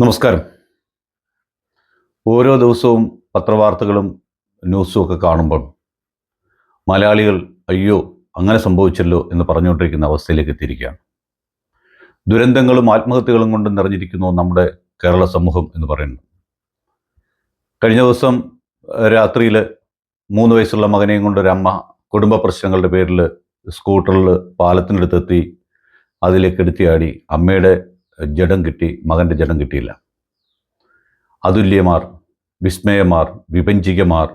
നമസ്കാരം. ഓരോ ദിവസവും പത്രവാർത്തകളും ന്യൂസും ഒക്കെ കാണുമ്പോൾ മലയാളികൾ അയ്യോ അങ്ങനെ സംഭവിച്ചല്ലോ എന്ന് പറഞ്ഞുകൊണ്ടിരിക്കുന്ന അവസ്ഥയിലേക്ക് എത്തിയിരിക്കുകയാണ്. ദുരന്തങ്ങളും ആത്മഹത്യകളും കൊണ്ട് നിറഞ്ഞിരിക്കുന്നു നമ്മുടെ കേരള സമൂഹം എന്ന് പറയുന്നത്. കഴിഞ്ഞ ദിവസം രാത്രിയിൽ മൂന്ന് വയസ്സുള്ള മകനെയും കൊണ്ട് ഒരു അമ്മ കുടുംബ പ്രശ്നങ്ങളുടെ പേരിൽ സ്കൂട്ടറിൽ പാലത്തിനടുത്തെത്തി അതിലേക്ക് എടുത്തിയാടി. അമ്മയുടെ ജഡം കിട്ടി മകന്റെ ജഡം കിട്ടിയില്ല. അതുല്യമാർ വിസ്മയമാർ വിഭഞ്ചികമാർ.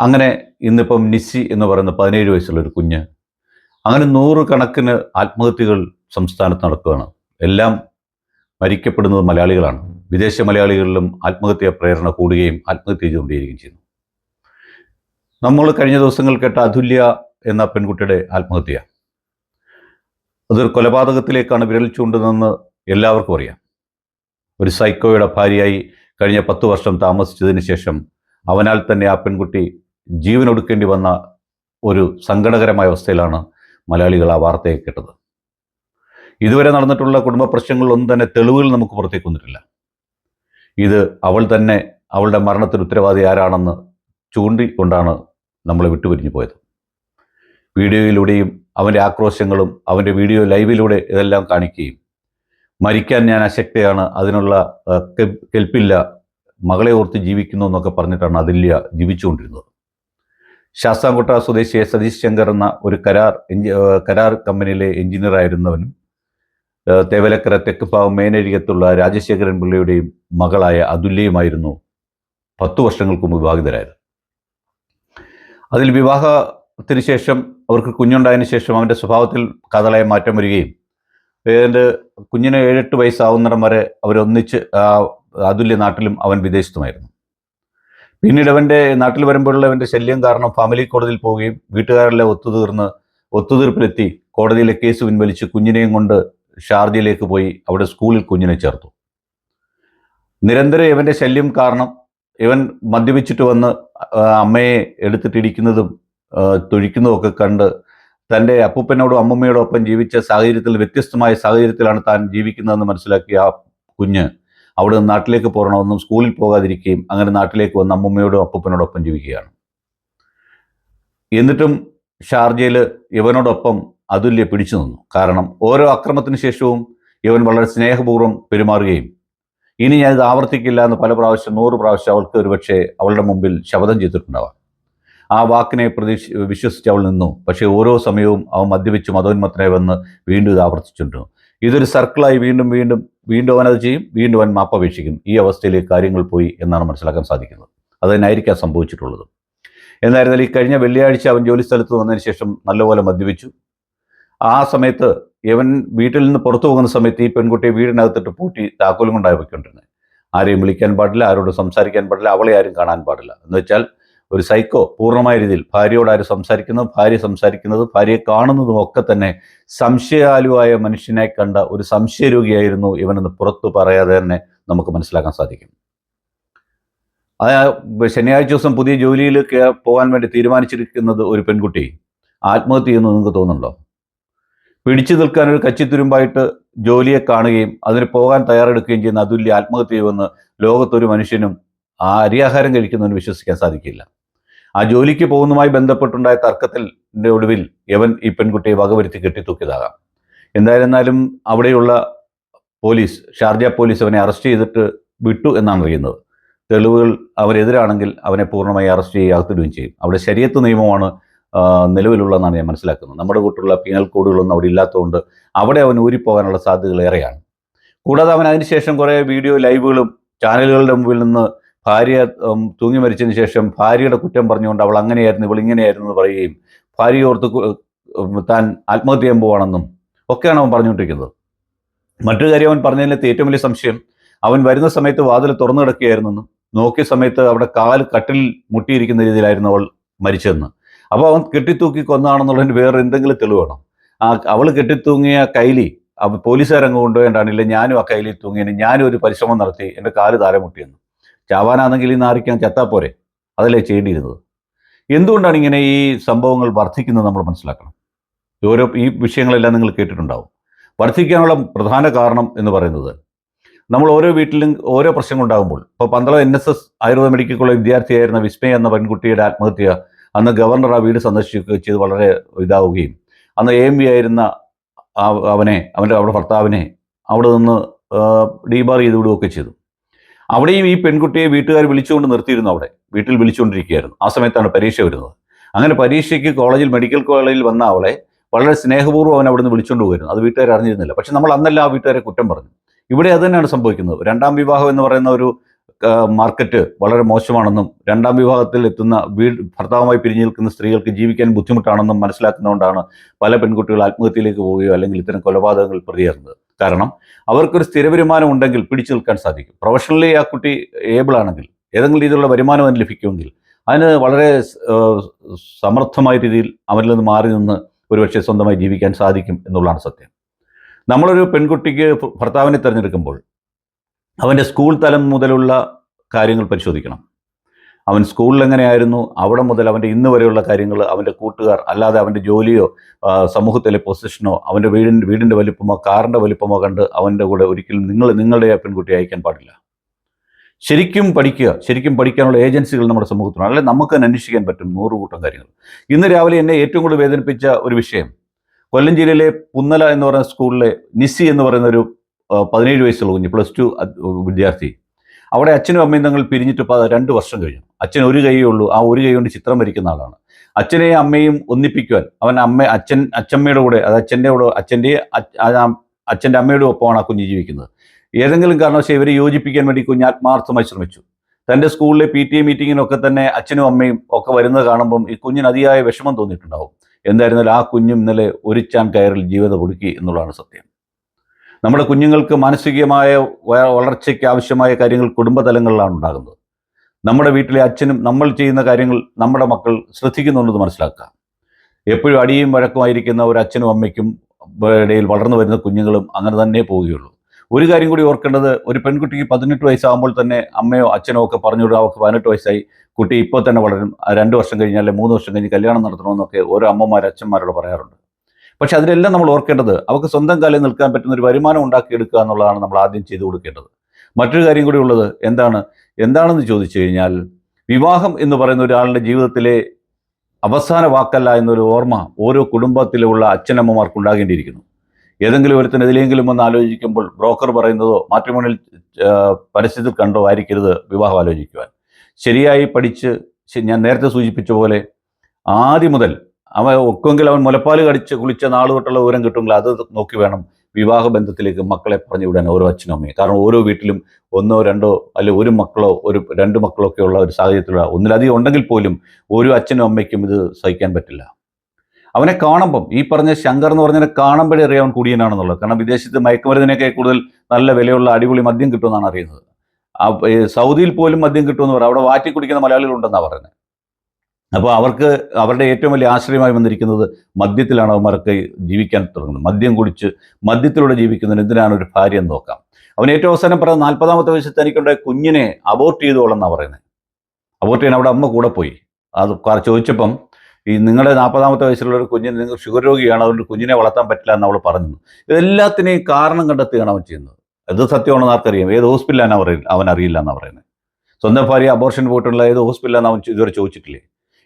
അങ്ങനെ ഇന്നിപ്പം നിസ്സി എന്ന് പറയുന്ന പതിനേഴ് വയസ്സുള്ള ഒരു കുഞ്ഞ് അങ്ങനെ നൂറുകണക്കിന് ആത്മഹത്യകൾ സംസ്ഥാനത്ത് നടക്കുകയാണ്. എല്ലാം മരിക്കപ്പെടുന്നത് മലയാളികളാണ്. വിദേശ മലയാളികളിലും ആത്മഹത്യാ പ്രേരണ കൂടുകയും ആത്മഹത്യ ചെയ്തുകൊണ്ടേയിരിക്കുകയും ചെയ്യുന്നു. നമ്മൾ കഴിഞ്ഞ ദിവസങ്ങൾ കേട്ട അതുല്യ എന്ന പെൺകുട്ടിയുടെ ആത്മഹത്യ. അതൊരു കൊലപാതകത്തിലേക്കാണ് വിരൽ ചൂണ്ടുന്നതെന്ന് എല്ലാവർക്കും അറിയാം. ഒരു സൈക്കോയുടെ ഭാര്യയായി കഴിഞ്ഞ പത്ത് വർഷം താമസിച്ചതിന് ശേഷം അവനാൽ തന്നെ ആ പെൺകുട്ടി ജീവനൊടുക്കേണ്ടി വന്ന ഒരു സങ്കടകരമായ അവസ്ഥയിലാണ് മലയാളികൾ ആ വാർത്തയെ കേട്ടത്. ഇതുവരെ നടന്നിട്ടുള്ള കുടുംബ പ്രശ്നങ്ങളിലൊന്നും തന്നെ തെളിവുകൾ നമുക്ക് പുറത്തേക്ക് വന്നിട്ടില്ല. ഇത് അവൾ തന്നെ അവളുടെ മരണത്തിന് ഉത്തരവാദി ആരാണെന്ന് ചൂണ്ടിക്കൊണ്ടാണ് നമ്മളെ വിട്ടുപിരിഞ്ഞു പോയത്. വീഡിയോയിലൂടെയും അവന്റെ ആക്രോശങ്ങളും അവന്റെ വീഡിയോ ലൈവിലൂടെ ഇതെല്ലാം കാണിക്കുകയും മരിക്കാൻ ഞാൻ അശക്തയാണ് അതിനുള്ള കെൽപ്പില്ല മകളെ ഓർത്ത് ജീവിക്കുന്നു എന്നൊക്കെ പറഞ്ഞിട്ടാണ് അതില്യ ജീവിച്ചുകൊണ്ടിരുന്നത്. ശാസ്താംകോട്ട സ്വദേശിയെ സതീഷ് ശങ്കർ എന്ന ഒരു കരാർ കരാർ കമ്പനിയിലെ എഞ്ചിനീയർ ആയിരുന്നവനും തേവലക്കര തെക്ക് ഭാഗം മേനരികത്തുള്ള രാജശേഖരൻ പിള്ളയുടെയും മകളായ അതുല്യയുമായിരുന്നു പത്തു വർഷങ്ങൾക്ക് മുമ്പ് വിവാഹിതരായത്. അതിൽ വിവാഹത്തിന് ശേഷം അവർക്ക് കുഞ്ഞുണ്ടായതിനു ശേഷം അവന്റെ സ്വഭാവത്തിൽ കാതലായ മാറ്റം വരികയും ഏതാണ്ട് കുഞ്ഞിന് ഏഴെട്ട് വയസ്സാവുന്നിടം വരെ അവരൊന്നിച്ച് അതുല്യ നാട്ടിലും അവൻ വിദേശത്തുമായിരുന്നു. പിന്നീട് അവന്റെ നാട്ടിൽ വരുമ്പോഴുള്ള അവന്റെ ശല്യം കാരണം ഫാമിലി കോടതിയിൽ പോവുകയും വീട്ടുകാരെല്ലാം ഒത്തുതീർന്ന് ഒത്തുതീർപ്പിലെത്തി കോടതിയിലെ കേസ് പിൻവലിച്ച് കുഞ്ഞിനെയും കൊണ്ട് ഷാർജയിലേക്ക് പോയി അവിടെ സ്കൂളിൽ കുഞ്ഞിനെ ചേർത്തു. നിരന്തരം ഇവന്റെ ശല്യം കാരണം ഇവൻ മദ്യപിച്ചിട്ട് വന്ന് അമ്മയെ എടുത്തിട്ടിരിക്കുന്നതും തൊഴിക്കുന്നതും ഒക്കെ കണ്ട് തന്റെ അപ്പൂപ്പനോടും അമ്മമ്മയോടും ഒപ്പം ജീവിച്ച സാഹചര്യത്തിൽ വ്യത്യസ്തമായ സാഹചര്യത്തിലാണ് താൻ ജീവിക്കുന്നതെന്ന് മനസ്സിലാക്കിയ ആ കുഞ്ഞ് അവിടെ നിന്ന് നാട്ടിലേക്ക് പോകണമെന്നും സ്കൂളിൽ പോകാതിരിക്കുകയും അങ്ങനെ നാട്ടിലേക്ക് വന്ന് അമ്മമ്മയോടും അപ്പൂപ്പനോടും ഒപ്പം ജീവിക്കുകയാണ്. എന്നിട്ടും ഷാർജയിൽ ഇവനോടൊപ്പം അതുല്യ പിടിച്ചു നിന്നു. കാരണം ഓരോ അക്രമത്തിന് ശേഷവും ഇവൻ വളരെ സ്നേഹപൂർവം പെരുമാറുകയും ഇനി ഞാനിത് ആവർത്തിക്കില്ല എന്ന് പല പ്രാവശ്യം നൂറ് പ്രാവശ്യം അവൾക്ക് ഒരുപക്ഷെ അവളുടെ മുമ്പിൽ ശപഥം ചെയ്തിട്ടുണ്ടാവാം. ആ വാക്കിനെ പ്രതീക്ഷ വിശ്വസിച്ച് അവൾ നിന്നു. പക്ഷേ ഓരോ സമയവും അവൻ മദ്യപിച്ച് മതോന്മത്തനെ വന്ന് വീണ്ടും ഇത് ആവർത്തിച്ചുകൊണ്ടിരുന്നു. ഇതൊരു സർക്കിളായി വീണ്ടും വീണ്ടും വീണ്ടും അവൻ അത് ചെയ്യും. വീണ്ടും അവൻ മാപ്പപേക്ഷിക്കും ഈ അവസ്ഥയിലേക്ക് കാര്യങ്ങൾ പോയി എന്നാണ് മനസ്സിലാക്കാൻ സാധിക്കുന്നത്. അത് തന്നെയായിരിക്കാം സംഭവിച്ചിട്ടുള്ളത്. എന്നായിരുന്നാലും ഈ കഴിഞ്ഞ വെള്ളിയാഴ്ച അവൻ ജോലി സ്ഥലത്ത് വന്നതിന് ശേഷം നല്ലപോലെ മദ്യപിച്ചു. ആ സമയത്ത് ഇവൻ വീട്ടിൽ നിന്ന് പുറത്തു പോകുന്ന സമയത്ത് ഈ പെൺകുട്ടിയെ വീടിനകത്തിട്ട് പൂട്ടി താക്കോലും കൊണ്ടായി പോയിക്കൊണ്ടിരുന്നത്. ആരെയും വിളിക്കാൻ പാടില്ല ആരോടും സംസാരിക്കാൻ പാടില്ല അവളെ ആരും കാണാൻ പാടില്ല. എന്ന് വെച്ചാൽ ഒരു സൈക്കോ പൂർണമായ രീതിയിൽ ഭാര്യയോട് ആര് സംസാരിക്കുന്നത് ഭാര്യ സംസാരിക്കുന്നത് ഭാര്യയെ കാണുന്നതും ഒക്കെ തന്നെ സംശയാലുവായ മനുഷ്യനെ കണ്ട ഒരു സംശയരോഗിയായിരുന്നു ഇവനെന്ന് പുറത്തു പറയാതെ തന്നെ നമുക്ക് മനസ്സിലാക്കാൻ സാധിക്കും. ആ ശനിയാഴ്ച ദിവസം പുതിയ ജോലിയിൽ പോകാൻ വേണ്ടി തീരുമാനിച്ചിരിക്കുന്നത് ഒരു പെൺകുട്ടി. ആത്മഹത്യ ചെയ്യുന്നു നിങ്ങൾക്ക് തോന്നുന്നുണ്ടോ? പിടിച്ചു നിൽക്കാൻ ഒരു കച്ചിത്തുരുമ്പായിട്ട് ജോലിയെ കാണുകയും അതിന് പോകാൻ തയ്യാറെടുക്കുകയും ചെയ്യുന്ന അതുല്യ ആത്മഹത്യ ചെയ്യുമെന്ന് ലോകത്തൊരു മനുഷ്യനും ആ അരിയാഹാരം കഴിക്കുന്നവന് വിശ്വസിക്കാൻ സാധിക്കില്ല. ആ ജോലിക്ക് പോകുന്നതുമായി ബന്ധപ്പെട്ടുണ്ടായ തർക്കത്തിൽ ഒടുവിൽ യവൻ ഈ പെൺകുട്ടിയെ വകവരുത്തി കെട്ടിത്തൂക്കിയതാകാം. എന്തായിരുന്നാലും അവിടെയുള്ള പോലീസ് ഷാർജ പോലീസ് അവനെ അറസ്റ്റ് ചെയ്തിട്ട് വിട്ടു എന്നാണ് അറിയുന്നത്. തെളിവുകൾ അവരെതിരാണെങ്കിൽ അവനെ പൂർണമായി അറസ്റ്റ് ചെയ്യുക അകത്തിടുകയും ചെയ്യും. അവിടെ ശരീരത്ത് നിയമമാണ് നിലവിലുള്ളതെന്നാണ് ഞാൻ മനസ്സിലാക്കുന്നത്. നമ്മുടെ കൂട്ടുള്ള പീനൽ കോഡുകളൊന്നും അവിടെ ഇല്ലാത്തതുകൊണ്ട് അവിടെ അവൻ ഊരിപ്പോകാനുള്ള സാധ്യതകൾ ഏറെയാണ്. കൂടാതെ അവൻ അതിനുശേഷം കുറേ വീഡിയോ ലൈവുകളും ചാനലുകളുടെ മുമ്പിൽ നിന്ന് ഭാര്യ തൂങ്ങി മരിച്ചതിന് ശേഷം ഭാര്യയുടെ കുറ്റം പറഞ്ഞുകൊണ്ട് അവൾ അങ്ങനെയായിരുന്നു ഇവൾ ഇങ്ങനെയായിരുന്നു എന്ന് പറയുകയും ഭാര്യ ഓർത്ത് താൻ ആത്മഹത്യ ചെയ്യാൻ പോവാണെന്നും ഒക്കെയാണ് അവൻ പറഞ്ഞുകൊണ്ടിരിക്കുന്നത്. മറ്റൊരു കാര്യം അവൻ പറഞ്ഞതിനകത്ത് ഏറ്റവും വലിയ സംശയം അവൻ വരുന്ന സമയത്ത് വാതിൽ തുറന്നു കിടക്കുകയായിരുന്നെന്നും നോക്കിയ സമയത്ത് അവിടെ കാൽ കട്ടിൽ മുട്ടിയിരിക്കുന്ന രീതിയിലായിരുന്നു അവൾ മരിച്ചതെന്ന്. അപ്പോൾ അവൻ കെട്ടിത്തൂക്കി കൊന്നാണെന്നുള്ളതിന് വേറെ എന്തെങ്കിലും തെളിവാണോ വേണം. ആ അവൾ കെട്ടിത്തൂങ്ങിയ കൈലി പോലീസുകാരങ്ങ് കൊണ്ടുപോയിട്ടാണില്ല ഞാനും ആ കൈലി തൂങ്ങിയതിന് ഞാനും ഒരു പരിശ്രമം നടത്തി എന്റെ കാൽ താരെ മുട്ടിയെന്ന്. ചാവാനാണെങ്കിൽ ഈ നാറിക്കാൻ ചത്താ പോരെ. അതല്ലേ ചെയ്യേണ്ടിയിരുന്നത്. എന്തുകൊണ്ടാണ് ഇങ്ങനെ ഈ സംഭവങ്ങൾ വർദ്ധിക്കുന്നത് നമ്മൾ മനസ്സിലാക്കണം? ഓരോ ഈ വിഷയങ്ങളെല്ലാം നിങ്ങൾ കേട്ടിട്ടുണ്ടാവും. വർദ്ധിക്കാനുള്ള പ്രധാന കാരണം എന്ന് പറയുന്നത് നമ്മൾ ഓരോ വീട്ടിലും ഓരോ പ്രശ്നങ്ങൾ ഉണ്ടാകുമ്പോൾ ഇപ്പോൾ Pandalam N S S Ayurveda medical college വിദ്യാർത്ഥിയായിരുന്ന Vismaya എന്ന പെൺകുട്ടിയുടെ ആത്മഹത്യ അന്ന് ഗവർണർ ആ വീട് സന്ദർശിക്കുകയും ചെയ്ത് വളരെ ഇതാവുകയും അന്ന് എ എം വി ആയിരുന്ന അവനെ അവന്റെ അവിടെ ഭർത്താവിനെ അവിടെ നിന്ന് ഡീബാർ ചെയ്ത് വിടുകയൊക്കെ ചെയ്തു. അവിടെയും ഈ പെൺകുട്ടിയെ വീട്ടുകാർ വിളിച്ചുകൊണ്ട് നിർത്തിയിരുന്നു അവിടെ. വീട്ടിൽ വിളിച്ചുകൊണ്ടിരിക്കുകയായിരുന്നു. ആ സമയത്താണ് പരീക്ഷ വരുന്നത്. അങ്ങനെ പരീക്ഷയ്ക്ക് കോളേജിൽ മെഡിക്കൽ കോളേജിൽ വന്ന അവളെ വളരെ സ്നേഹപൂർവം അവൻ അവിടുന്ന് വിളിച്ചുകൊണ്ട് പോയിരുന്നു. അത് വീട്ടുകാർ അറിഞ്ഞിരുന്നില്ല. പക്ഷെ നമ്മൾ അന്നല്ല ആ വീട്ടുകാരെ കുറ്റം പറഞ്ഞു. ഇവിടെ അത് തന്നെയാണ് സംഭവിക്കുന്നത്. രണ്ടാം വിവാഹം എന്ന് പറയുന്ന ഒരു മാർക്കറ്റ് വളരെ മോശമാണെന്നും രണ്ടാം വിവാഹത്തിൽ എത്തുന്ന വീട് ഭർത്താവുമായി പിരിഞ്ഞു നിൽക്കുന്ന സ്ത്രീകൾക്ക് ജീവിക്കാൻ ബുദ്ധിമുട്ടാണെന്നും മനസ്സിലാക്കുന്നതുകൊണ്ടാണ് പല പെൺകുട്ടികൾ ആത്മഹത്യയിലേക്ക് പോവുകയോ അല്ലെങ്കിൽ ഇത്തരം കൊലപാതകങ്ങൾ പ്രതിയേറുന്നത് കാരണം അവർക്കൊരു സ്ഥിര വരുമാനം ഉണ്ടെങ്കിൽ പിടിച്ചു നിൽക്കാൻ സാധിക്കും. പ്രൊഫഷണലി ആ കുട്ടി ഏബിൾ ആണെങ്കിൽ ഏതെങ്കിലും രീതിയിലുള്ള വരുമാനം അതിന് ലഭിക്കുമെങ്കിൽ അതിന് വളരെ സമർത്ഥമായ രീതിയിൽ അവരിൽ നിന്ന് മാറി നിന്ന് ഒരുപക്ഷെ സ്വന്തമായി ജീവിക്കാൻ സാധിക്കും എന്നുള്ളതാണ് സത്യം. നമ്മളൊരു പെൺകുട്ടിക്ക് ഭർത്താവിനെ തിരഞ്ഞെടുക്കുമ്പോൾ അവന്റെ സ്കൂൾ തലം മുതലുള്ള കാര്യങ്ങൾ പരിശോധിക്കണം. അവൻ സ്കൂളിൽ എങ്ങനെയായിരുന്നു? അവിടെ മുതൽ അവന്റെ ഇന്ന് വരെയുള്ള കാര്യങ്ങൾ അവന്റെ കൂട്ടുകാർ അല്ലാതെ അവന്റെ ജോലിയോ സമൂഹത്തിലെ പൊസിഷനോ അവന്റെ വീടിന്റെ വീടിന്റെ വലിപ്പമോ കാറിന്റെ വലിപ്പമോ കണ്ട് അവന്റെ കൂടെ ഒരിക്കലും നിങ്ങൾ നിങ്ങളുടെ പെൺകുട്ടി അയക്കാൻ പാടില്ല. ശരിക്കും പഠിക്കുക ശരിക്കും പഠിക്കാനുള്ള ഏജൻസികൾ നമ്മുടെ സമൂഹത്തിലുണ്ട്. അല്ലെങ്കിൽ നമുക്ക് തന്നെ അന്വേഷിക്കാൻ പറ്റും നൂറ് കൂട്ടം കാര്യങ്ങൾ. ഇന്ന് രാവിലെ എന്നെ ഏറ്റവും കൂടുതൽ വേദനിപ്പിച്ച ഒരു വിഷയം കൊല്ലം ജില്ലയിലെ പുന്നല എന്ന് പറയുന്ന സ്കൂളിലെ നിസി എന്ന് പറയുന്ന ഒരു പതിനേഴ് വയസ്സുള്ള കുഞ്ഞ് പ്ലസ് ടു വിദ്യാർത്ഥി. അവിടെ അച്ഛനും അമ്മയും തങ്ങൾ പിരിഞ്ഞിട്ട് രണ്ട് വർഷം കഴിഞ്ഞു. അച്ഛൻ ഒരു കൈയേ ഉള്ളൂ ആ ഒരു കൈ കൊണ്ട് ചിത്രം വരയ്ക്കുന്ന ആളാണ്. അച്ഛനെയും അമ്മയും ഒന്നിപ്പിക്കുവാൻ അവൻ അമ്മ അച്ഛൻ അച്ഛമ്മയുടെ കൂടെ അത് അച്ഛന്റെ കൂടെ അച്ഛന്റെ അച്ഛന്റെ അമ്മയുടെ ഒപ്പമാണ് ആ കുഞ്ഞ് ജീവിക്കുന്നത്. ഏതെങ്കിലും കാരണവശാൽ ഇവരെ യോജിപ്പിക്കാൻ വേണ്ടി കുഞ്ഞ് ആത്മാർത്ഥമായി ശ്രമിച്ചു. തന്റെ സ്കൂളിലെ പി ടി എ മീറ്റിങ്ങിനൊക്കെ തന്നെ അച്ഛനും അമ്മയും ഒക്കെ വരുന്നത് കാണുമ്പം ഈ കുഞ്ഞിന് അതിയായ വിഷമം തോന്നിയിട്ടുണ്ടാവും. എന്തായിരുന്നാലും ആ കുഞ്ഞും ഇന്നലെ ഒരു ചാൻ കയറിൽ ജീവിതം ഒടുക്കി എന്നുള്ളതാണ് സത്യം. നമ്മുടെ കുഞ്ഞുങ്ങൾക്ക് മാനസികമായ വളർച്ചയ്ക്ക് ആവശ്യമായ കാര്യങ്ങൾ കുടുംബതലങ്ങളിലാണ് ഉണ്ടാകുന്നത്. നമ്മുടെ വീട്ടിലെ അച്ഛനും നമ്മൾ ചെയ്യുന്ന കാര്യങ്ങൾ നമ്മുടെ മക്കൾ ശ്രദ്ധിക്കുന്നുണ്ടെന്ന് മനസ്സിലാക്കുക. എപ്പോഴും അടിയും വഴക്കുമായിരിക്കുന്ന ഒരു അച്ഛനും അമ്മയ്ക്കും ഇടയിൽ വളർന്നു വരുന്ന കുഞ്ഞുങ്ങളും അങ്ങനെ തന്നെ പോവുകയുള്ളൂ. ഒരു കാര്യം കൂടി ഓർക്കേണ്ടത് ഒരു പെൺകുട്ടിക്ക് പതിനെട്ട് വയസ്സാകുമ്പോൾ തന്നെ അമ്മയോ അച്ഛനോ ഒക്കെ പറഞ്ഞു വിടും അവർക്ക് പതിനെട്ട് വയസ്സായി കുട്ടി ഇപ്പോൾ തന്നെ വളരും രണ്ട് വർഷം കഴിഞ്ഞ് അല്ലെങ്കിൽ മൂന്ന് വർഷം കഴിഞ്ഞ് കല്യാണം നടത്തണമെന്നൊക്കെ ഓരോ അമ്മമാർ അച്ഛന്മാരോട് പറയാറുണ്ട്. പക്ഷെ അതിലെല്ലാം നമ്മൾ ഓർക്കേണ്ടത് അവർക്ക് സ്വന്തം കാലിൽ നിൽക്കാൻ പറ്റുന്ന ഒരു വരുമാനം ഉണ്ടാക്കിയെടുക്കുക എന്നുള്ളതാണ് നമ്മൾ ആദ്യം ചെയ്തു കൊടുക്കേണ്ടത്. മറ്റൊരു കാര്യം കൂടി ഉള്ളത് എന്താണ്? എന്താണെന്ന് ചോദിച്ചു കഴിഞ്ഞാൽ വിവാഹം എന്ന് പറയുന്ന ഒരാളുടെ ജീവിതത്തിലെ അവസാന വാക്കല്ല എന്നൊരു ഓർമ്മ ഓരോ കുടുംബത്തിലുള്ള അച്ഛനമ്മമാർക്ക് ഉണ്ടാകേണ്ടിയിരിക്കുന്നു. ഏതെങ്കിലും ഒരുത്തിന് എതിലെങ്കിലും ഒന്ന് ആലോചിക്കുമ്പോൾ ബ്രോക്കർ പറയുന്നതോ മാട്രിമോണിയൽ പരസ്യത്തിൽ കണ്ടോ ആയിരിക്കരുത് വിവാഹം ആലോചിക്കുവാൻ. ശരിയായി പഠിച്ച് ഞാൻ നേരത്തെ സൂചിപ്പിച്ച പോലെ ആദ്യം മുതൽ അവൻ ഒക്കെങ്കിൽ അവൻ മുലപ്പാൽ കടിച്ച് കുളിച്ച നാൾ തൊട്ടുള്ള വിവരം കിട്ടുമെങ്കിൽ അത് നോക്കി വേണം വിവാഹ ബന്ധത്തിലേക്ക് മക്കളെ പറഞ്ഞു വിടാൻ ഓരോ അച്ഛനും അമ്മയും. കാരണം ഓരോ വീട്ടിലും ഒന്നോ രണ്ടോ അല്ലെ ഒരു മക്കളോ ഒരു രണ്ട് മക്കളോ ഒക്കെ ഉള്ള ഒരു സാഹചര്യത്തിലുള്ള ഒന്നിലധികം ഉണ്ടെങ്കിൽ പോലും ഒരു അച്ഛനും അമ്മയ്ക്കും ഇത് സഹിക്കാൻ പറ്റില്ല. അവനെ കാണുമ്പം ഈ പറഞ്ഞ ശങ്കർ എന്ന് പറഞ്ഞതിനെ കാണുമ്പോഴേ അറിയാം അവൻ കുടിയനാണെന്നുള്ളത്. കാരണം വിദേശത്ത് മയക്കുമരുന്നിനൊക്കെ കൂടുതൽ നല്ല വിലയുള്ള അടിപൊളി മദ്യം കിട്ടുമെന്നാണ് അറിയുന്നത്. സൗദിയിൽ പോലും മദ്യം കിട്ടുമെന്ന് പറയാം അവിടെ വാറ്റി കുടിക്കുന്ന മലയാളികളുണ്ടെന്നാണ് പറയുന്നത്. അപ്പോൾ അവർക്ക് അവരുടെ ഏറ്റവും വലിയ ആശ്രയമായി വന്നിരിക്കുന്നത് മദ്യത്തിലാണ് അവന്മാർക്ക് ജീവിക്കാൻ തുടങ്ങുന്നത്. മദ്യം കുടിച്ച് മദ്യത്തിലൂടെ ജീവിക്കുന്നതിന് എന്തിനാണ് ഒരു ഭാര്യ എന്ന് നോക്കാം. അവൻ ഏറ്റവും അവസാനം പറഞ്ഞ നാൽപ്പതാമത്തെ വയസ്സിൽ തനിക്കുണ്ടായ കുഞ്ഞിനെ അബോർട്ട് ചെയ്തോളെന്നാണ് പറയുന്നത്. അബോർട്ട് ചെയ്യാൻ അവിടെ അമ്മ കൂടെ പോയി. അത് ചോദിച്ചപ്പം ഈ നിങ്ങളുടെ നാൽപ്പതാമത്തെ വയസ്സിലുള്ള ഒരു കുഞ്ഞിന് നിങ്ങൾ ഷുഗർ രോഗിയാണ് അതുകൊണ്ട് കുഞ്ഞിനെ വളർത്താൻ പറ്റില്ല എന്ന് അവൾ പറഞ്ഞു ഇതെല്ലാത്തിനെയും കാരണം കണ്ടെത്തുകയാണ് അവൻ ചെയ്യുന്നത്. ഇത് സത്യമാണെന്ന് ആർക്കറിയാം. ഏത് ഹോസ്പിറ്റലാണ് അവർ അവൻ അറിയില്ല എന്നാണ് പറയുന്നത്. സ്വന്തം ഭാര്യ അബോർഷൻ പോയിട്ടുള്ള ഏത് ഹോസ്പിറ്റലാണെന്ന് അവൻ ഇതുവരെ ചോദിച്ചിട്ടില്ലേ?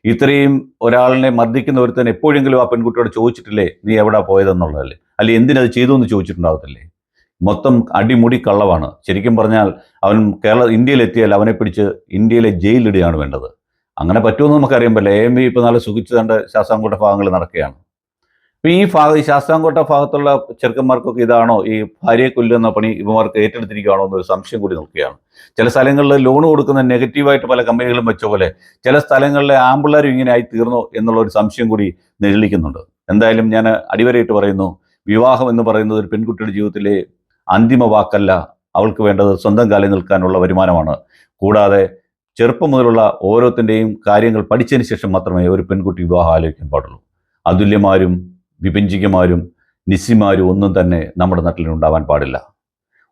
ഇത്രയും ഒരാളിനെ മർദ്ദിക്കുന്ന ഒരുത്തൻ എപ്പോഴെങ്കിലും ആ പെൺകുട്ടിയോട് ചോദിച്ചിട്ടില്ലേ നീ എവിടെ പോയതെന്നുള്ളതല്ലേ? അല്ലെ എന്തിനത് ചെയ്തു എന്ന് ചോദിച്ചിട്ടുണ്ടാവത്തില്ലേ? മൊത്തം അടിമുടി കള്ളവാണ്. ശരിക്കും പറഞ്ഞാൽ അവൻ കേരള ഇന്ത്യയിലെത്തിയാൽ അവനെ പിടിച്ച് ഇന്ത്യയിലെ ജയിലിടുകയാണ് വേണ്ടത്. അങ്ങനെ പറ്റുമെന്ന് നമുക്കറിയാൻ പറ്റില്ല. എ എം ബി ഇപ്പോൾ നല്ല സുഖിച്ച് കണ്ട് ശാസ്താംകോട്ട ഭാഗങ്ങൾ നടക്കുകയാണ്. അപ്പോൾ ഈ ഭാഗം ഈ ശാസ്താംകോട്ട ഭാഗത്തുള്ള ചെറുക്കന്മാർക്കൊക്കെ ഇതാണോ ഈ ഭാര്യയെ കൊല്ലുന്ന പണി ഇവന്മാർക്ക് ഏറ്റെടുത്തിരിക്കുകയാണോ എന്നൊരു സംശയം കൂടി നോക്കുകയാണ് ചില സ്ഥലങ്ങളിൽ ലോൺ കൊടുക്കുന്ന നെഗറ്റീവായിട്ട് പല കമ്പനികളും വെച്ച പോലെ ചില സ്ഥലങ്ങളിലെ ആമ്പിള്ളേരും ഇങ്ങനെ ആയി തീർന്നു എന്നുള്ള ഒരു സംശയം കൂടി നിഴലിക്കുന്നുണ്ട് എന്തായാലും ഞാൻ അടിവരയിട്ട് പറയുന്നു വിവാഹം എന്ന് പറയുന്നത് ഒരു പെൺകുട്ടിയുടെ ജീവിതത്തിലെ അന്തിമ വാക്കല്ല. അവൾക്ക് വേണ്ടത് സ്വന്തം കാലിൽ നിൽക്കാനുള്ള വരുമാനമാണ്. കൂടാതെ ചെറുപ്പം മുതലുള്ള ഓരോത്തിന്റെയും കാര്യങ്ങൾ പഠിച്ചതിന് ശേഷം മാത്രമേ ഒരു പെൺകുട്ടി വിവാഹം ആലോചിക്കാൻ പാടുള്ളൂ. അതുല്യമാരും വിഭജികമാരും നിസിമാരും ഒന്നും തന്നെ നമ്മുടെ നാട്ടിൽ ഉണ്ടാവാൻ പാടില്ല.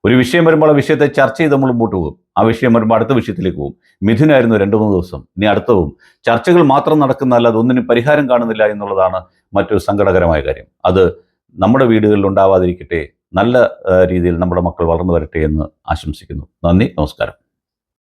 ഒരു വിഷയം വരുമ്പോൾ ആ വിഷയത്തെ ചർച്ച ചെയ്ത് നമ്മൾ മുമ്പോട്ട് പോകും. ആ വിഷയം വരുമ്പോൾ അടുത്ത വിഷയത്തിലേക്ക് പോകും. മിഥുനായിരുന്നു രണ്ട് മൂന്ന് ദിവസം. ഇനി അടുത്തവും ചർച്ചകൾ മാത്രം നടക്കുന്നതല്ല അതൊന്നിനും പരിഹാരം കാണുന്നില്ല എന്നുള്ളതാണ് മറ്റൊരു സങ്കടകരമായ കാര്യം. അത് നമ്മുടെ വീടുകളിൽ ഉണ്ടാവാതിരിക്കട്ടെ നല്ല രീതിയിൽ നമ്മുടെ മക്കൾ വളർന്നു വരട്ടെ എന്ന് ആശംസിക്കുന്നു. നന്ദി നമസ്കാരം.